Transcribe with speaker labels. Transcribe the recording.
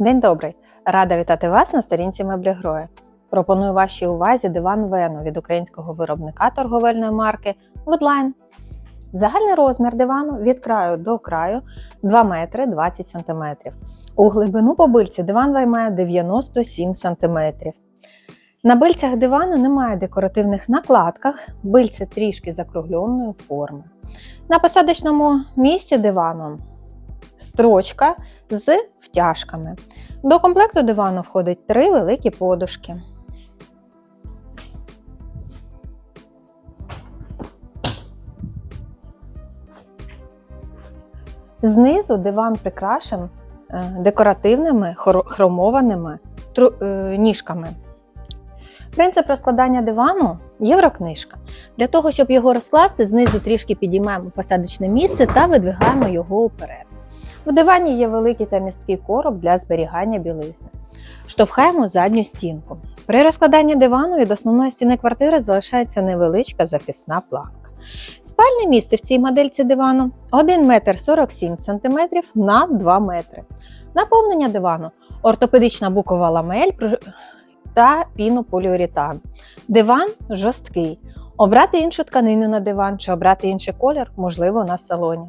Speaker 1: День добрий! Рада вітати вас на сторінці меблі Гроя. Пропоную вашій увазі диван Вену від українського виробника торговельної марки Woodline. Загальний розмір дивану від краю до краю 2 метри 20 см. У глибину по бильці диван займає 97 см. На бильцях дивану немає декоративних накладках, бильце трішки закругленої форми. На посадочному місці дивану строчка з втяжками. До комплекту дивану входить три великі подушки. Знизу диван прикрашен е, декоративними хромованими е, ніжками. Принцип розкладання дивану єврокнижка. Для того, щоб його розкласти, знизу трішки підіймаємо посадочне місце та видвигаємо його уперед. В дивані є великий та місткий короб для зберігання білизни. Штовхаємо задню стінку. При розкладанні дивану від основної стіни квартири залишається невеличка захисна планка. Спальне місце в цій модельці дивану 1 метр 47 см на 2 метри. Наповнення дивану ортопедична букова ламель та пінополіуретан. Диван жорсткий. Обрати іншу тканину на диван чи обрати інший колір можливо на салоні.